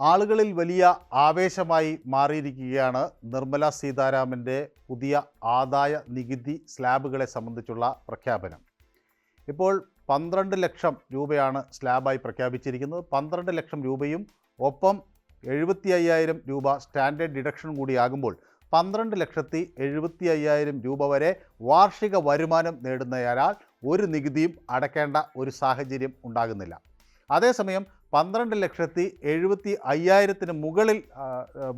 ആളുകളിൽ വലിയ ആവേശമായി മാറിയിരിക്കുകയാണ് നിർമ്മല സീതാരാമന്റെ പുതിയ ആദായ നികുതി സ്ലാബുകളെ സംബന്ധിച്ചുള്ള പ്രഖ്യാപനം. ഇപ്പോൾ പന്ത്രണ്ട് ലക്ഷം രൂപയാണ് സ്ലാബായി പ്രഖ്യാപിച്ചിരിക്കുന്നത്. പന്ത്രണ്ട് ലക്ഷം രൂപയും ഒപ്പം എഴുപത്തി അയ്യായിരം രൂപ സ്റ്റാൻഡേർഡ് ഡിഡക്ഷൻ കൂടിയാകുമ്പോൾ പന്ത്രണ്ട് ലക്ഷത്തി എഴുപത്തി അയ്യായിരം രൂപ വരെ വാർഷിക വരുമാനം നേടുന്നയാൾ ഒരു നികുതിയും അടയ്ക്കേണ്ട ഒരു സാഹചര്യം ഉണ്ടാകുന്നില്ല. അതേസമയം പന്ത്രണ്ട് ലക്ഷത്തി എഴുപത്തി അയ്യായിരത്തിന് മുകളിൽ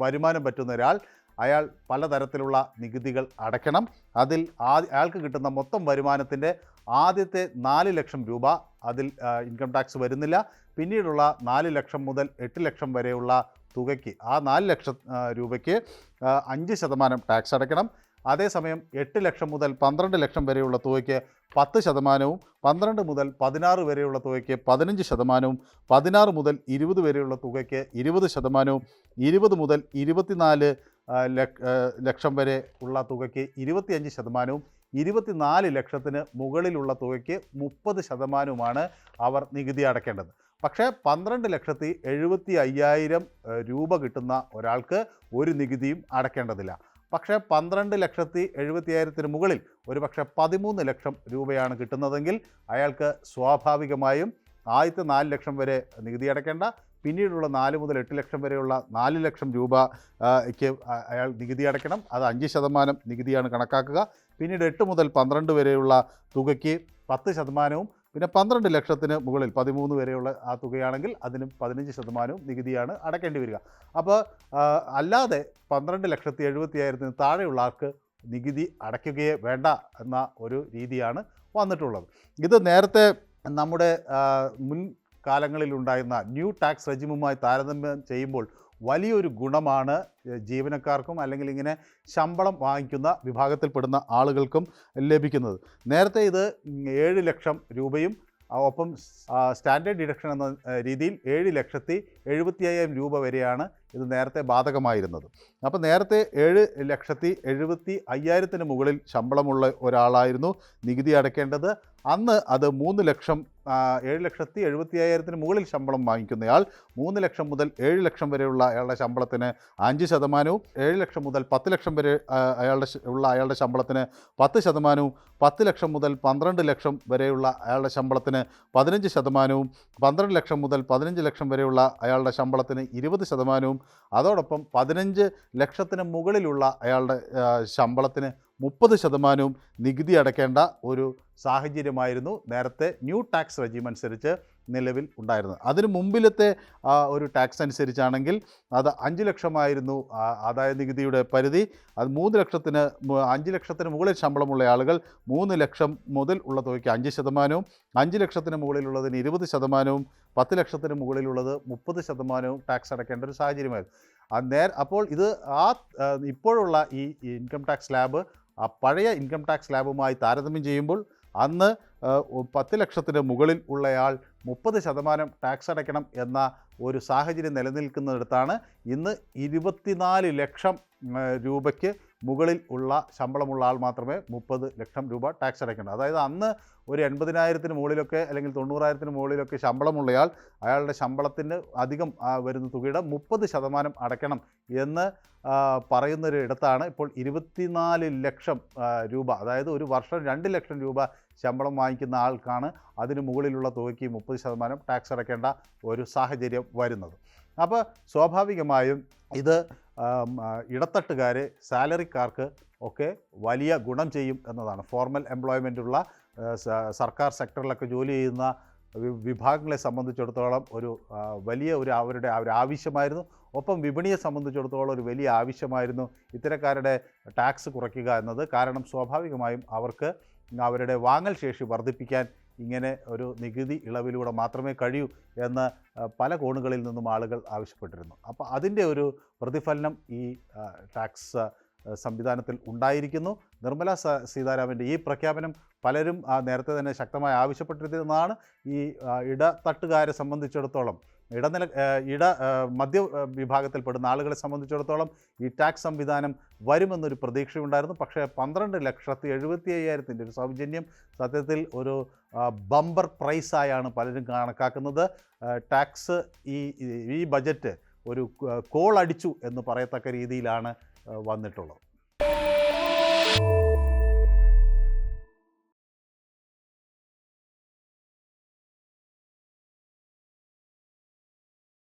വരുമാനം പറ്റുന്ന ഒരാൾ അയാൾ പലതരത്തിലുള്ള നികുതികൾ അടയ്ക്കണം. അതിൽ അയാൾക്ക് കിട്ടുന്ന മൊത്തം വരുമാനത്തിന്റെ ആദ്യത്തെ നാല് ലക്ഷം രൂപ അതിൽ ഇൻകം ടാക്സ് വരുന്നില്ല. പിന്നീടുള്ള നാല് ലക്ഷം മുതൽ എട്ട് ലക്ഷം വരെയുള്ള തുകയ്ക്ക് ആ നാല് ലക്ഷം രൂപയ്ക്ക് അഞ്ച് ശതമാനം ടാക്സ് അടയ്ക്കണം. അതേസമയം എട്ട് ലക്ഷം മുതൽ പന്ത്രണ്ട് ലക്ഷം വരെയുള്ള തുകയ്ക്ക് പത്ത് ശതമാനവും പന്ത്രണ്ട് മുതൽ പതിനാറ് വരെയുള്ള തുകയ്ക്ക് പതിനഞ്ച് ശതമാനവും പതിനാറ് മുതൽ ഇരുപത് വരെയുള്ള തുകയ്ക്ക് ഇരുപത് ശതമാനവും ഇരുപത് മുതൽ ഇരുപത്തിനാല് ലക്ഷം വരെ ഉള്ള തുകയ്ക്ക് ഇരുപത്തിയഞ്ച് ശതമാനവും ഇരുപത്തിനാല് ലക്ഷത്തിന് മുകളിലുള്ള തുകയ്ക്ക് മുപ്പത് ശതമാനവുമാണ് അവർ നികുതി അടയ്ക്കേണ്ടത് പക്ഷേ പന്ത്രണ്ട് ലക്ഷത്തി എഴുപത്തി അയ്യായിരം രൂപ കിട്ടുന്ന ഒരാൾക്ക് ഒരു നികുതിയും അടയ്ക്കേണ്ടതില്ല പക്ഷേ പന്ത്രണ്ട് ലക്ഷത്തി എഴുപത്തിയായിരത്തിന് മുകളിൽ ഒരു പക്ഷേ പതിമൂന്ന് ലക്ഷം രൂപയാണ് കിട്ടുന്നതെങ്കിൽ അയാൾക്ക് സ്വാഭാവികമായും ആദ്യത്തെ നാല് ലക്ഷം വരെ നികുതി അടയ്ക്കേണ്ട പിന്നീടുള്ള നാല് മുതൽ എട്ട് ലക്ഷം വരെയുള്ള നാല് ലക്ഷം രൂപ ആ, ക്ക് അ- അയാൾ നികുതി അടയ്ക്കണം. അത് അഞ്ച് ശതമാനം നികുതിയാണ് കണക്കാക്കുക. പിന്നീട് എട്ട് മുതൽ പന്ത്രണ്ട് വരെയുള്ള തുകയ്ക്ക് പത്ത് ശതമാനവും പിന്നെ പന്ത്രണ്ട് ലക്ഷത്തിന് മുകളിൽ പതിമൂന്ന് വരെയുള്ള ആ തുകയാണെങ്കിൽ അതിന് പതിനഞ്ച് ശതമാനവും നികുതിയാണ് അടയ്ക്കേണ്ടി വരിക. അപ്പോൾ അല്ലാതെ പന്ത്രണ്ട് ലക്ഷത്തി എഴുപത്തി ആയിരത്തിന് താഴെയുള്ള ആൾക്ക് നികുതി അടയ്ക്കുകയേ വേണ്ട എന്ന ഒരു രീതിയാണ് വന്നിട്ടുള്ളത്. ഇത് നേരത്തെ നമ്മുടെ മുൻ കാലങ്ങളിലുണ്ടായിരുന്ന ന്യൂ ടാക്സ് റെജിമുമായി താരതമ്യം ചെയ്യുമ്പോൾ വലിയൊരു ഗുണമാണ് ജീവനക്കാർക്കും അല്ലെങ്കിൽ ഇങ്ങനെ ശമ്പളം വാങ്ങിക്കുന്ന വിഭാഗത്തിൽപ്പെടുന്ന ആളുകൾക്കും ലഭിക്കുന്നത്. നേരത്തെ ഇത് ഏഴ് ലക്ഷം രൂപയും ഒപ്പം സ്റ്റാൻഡേർഡ് ഡിഡക്ഷൻ എന്ന രീതിയിൽ ഏഴ് ലക്ഷത്തി എഴുപത്തി അയ്യായിരം രൂപ വരെയാണ് ഇത് നേരത്തെ ബാധകമായിരുന്നത്. അപ്പോൾ നേരത്തെ ഏഴ് ലക്ഷത്തി എഴുപത്തി അയ്യായിരത്തിന് മുകളിൽ ശമ്പളമുള്ള ഒരാളായിരുന്നു നികുതി അടയ്ക്കേണ്ടത്. അന്ന് അത് മൂന്ന് ലക്ഷം ഏഴ് ലക്ഷത്തി എഴുപത്തി അയ്യായിരത്തിന് മുകളിൽ ശമ്പളം വാങ്ങിക്കുന്നയാൾ മൂന്ന് ലക്ഷം മുതൽ ഏഴ് ലക്ഷം വരെയുള്ള അയാളുടെ ശമ്പളത്തിന് അഞ്ച് ശതമാനവും ഏഴ് ലക്ഷം മുതൽ പത്ത് ലക്ഷം വരെ അയാളുടെ ഉള്ള അയാളുടെ ശമ്പളത്തിന് പത്ത് ശതമാനവും പത്ത് ലക്ഷം മുതൽ പന്ത്രണ്ട് ലക്ഷം വരെയുള്ള അയാളുടെ ശമ്പളത്തിന് പതിനഞ്ച് ശതമാനവും പന്ത്രണ്ട് ലക്ഷം മുതൽ പതിനഞ്ച് ലക്ഷം വരെയുള്ള അയാളുടെ ശമ്പളത്തിന് ഇരുപത് ശതമാനവും അതോടൊപ്പം പതിനഞ്ച് ലക്ഷത്തിന് മുകളിലുള്ള അയാളുടെ ശമ്പളത്തിന് മുപ്പത് ശതമാനവും നികുതി അടയ്ക്കേണ്ട ഒരു സാഹചര്യമായിരുന്നു നേരത്തെ ന്യൂ ടാക്സ് റെജീം അനുസരിച്ച് നിലവിൽ ഉണ്ടായിരുന്നത്. അതിന് മുമ്പിലത്തെ ഒരു ടാക്സ് അനുസരിച്ചാണെങ്കിൽ അത് അഞ്ച് ലക്ഷമായിരുന്നു ആദായ നികുതിയുടെ പരിധി. അത് മൂന്ന് ലക്ഷത്തിന് അഞ്ച് ലക്ഷത്തിന് മുകളിൽ ശമ്പളമുള്ള ആളുകൾ മൂന്ന് ലക്ഷം മുതൽ ഉള്ള തുകയ്ക്ക് അഞ്ച് ശതമാനവും അഞ്ച് ലക്ഷത്തിന് മുകളിലുള്ളതിന് ഇരുപത് ശതമാനവും പത്ത് ലക്ഷത്തിന് മുകളിലുള്ളത് മുപ്പത് ശതമാനവും ടാക്സ് അടയ്ക്കേണ്ട ഒരു സാഹചര്യമായിരുന്നു. അപ്പോൾ ഇത് ആ ഇപ്പോഴുള്ള ഈ ഇൻകം ടാക്സ് സ്ലാബ് ആ പഴയ ഇൻകം ടാക്സ് സ്ലാബുമായി താരതമ്യം ചെയ്യുമ്പോൾ അന്ന് പത്ത് ലക്ഷത്തിന് മുകളിൽ ഉള്ളയാൾ മുപ്പത് ശതമാനം ടാക്സ് അടയ്ക്കണം എന്ന ഒരു സാഹചര്യം നിലനിൽക്കുന്നിടത്താണ് ഇന്ന് ഇരുപത്തിനാല് ലക്ഷം രൂപയ്ക്ക് മുകളിൽ ഉള്ള ശമ്പളമുള്ള ആൾ മാത്രമേ മുപ്പത് ലക്ഷം രൂപ ടാക്സ് അടയ്ക്കേണ്ടൂ. അതായത് അന്ന് ഒരു എൺപതിനായിരത്തിന് മുകളിലൊക്കെ അല്ലെങ്കിൽ തൊണ്ണൂറായിരത്തിന് മുകളിലൊക്കെ ശമ്പളമുള്ളയാൾ അയാളുടെ ശമ്പളത്തിന് അധികം വരുന്ന തുകയുടെ മുപ്പത് ശതമാനം അടയ്ക്കണം എന്ന് പറയുന്നൊരു ഇടത്താണ് ഇപ്പോൾ ഇരുപത്തിനാല് ലക്ഷം രൂപ അതായത് ഒരു വർഷം രണ്ട് ലക്ഷം രൂപ ശമ്പളം വാങ്ങിക്കുന്ന ആൾക്കാണ് അതിന് മുകളിലുള്ള തുകയ്ക്ക് മുപ്പത് ശതമാനം ടാക്സ് അടയ്ക്കേണ്ട ഒരു സാഹചര്യം വരുന്നത്. അപ്പോൾ സ്വാഭാവികമായും ഇത് ഇടത്തട്ടുകാരെ സാലറിക്കാർക്ക് ഒക്കെ വലിയ ഗുണം ചെയ്യും എന്നതാണ്. ഫോർമൽ എംപ്ലോയ്മെന്റ് ഉള്ള സർക്കാർ സെക്ടറിലൊക്കെ ജോലി ചെയ്യുന്ന വിഭാഗങ്ങളെ സംബന്ധിച്ചിടത്തോളം ഒരു വലിയ ഒരു അവരുടെ ഒരു ആവശ്യമായിരുന്നു. ഒപ്പം വിപണിയെ സംബന്ധിച്ചിടത്തോളം ഒരു വലിയ ആവശ്യമായിരുന്നു ഇത്തരക്കാരുടെ ടാക്സ് കുറയ്ക്കുക എന്നത്. കാരണം സ്വാഭാവികമായും അവർക്ക് അവരുടെ വാങ്ങൽ ശേഷി വർദ്ധിപ്പിക്കാൻ ഇങ്ങനെ ഒരു നികുതി ഇളവിലൂടെ മാത്രമേ കഴിയൂ എന്ന് പല കോണുകളിൽ നിന്നും ആളുകൾ ആവശ്യപ്പെട്ടിരുന്നു. അപ്പോൾ അതിന്റെ ഒരു പ്രതിഫലനം ഈ ടാക്സ് സംവിധാനത്തിൽ ഉണ്ടായിരിക്കുന്നു. നിർമ്മല സീതാരാമന്റെ ഈ പ്രഖ്യാപനം പലരും നേരത്തെ തന്നെ ശക്തമായി ആവശ്യപ്പെട്ടിരുന്നതാണ്. ഈ ഇടത്തട്ടുകാരെ സംബന്ധിച്ചിടത്തോളം ഇടനില ഇട മധ്യ വിഭാഗത്തിൽപ്പെടുന്ന ആളുകളെ സംബന്ധിച്ചിടത്തോളം ഈ ടാക്സ് സംവിധാനം വരുമെന്നൊരു പ്രതീക്ഷയുണ്ടായിരുന്നു. പക്ഷേ പന്ത്രണ്ട് ലക്ഷത്തി എഴുപത്തി അയ്യായിരത്തിന്റെ ഒരു സൗജന്യം സത്യത്തിൽ ഒരു ബമ്പർ പ്രൈസായാണ് പലരും കണക്കാക്കുന്നത്. ടാക്സ് ഈ ഈ- ബജറ്റ് ഒരു കോൾ അടിച്ചു എന്ന് പറയത്തക്ക രീതിയിലാണ് വന്നിട്ടുള്ളത്.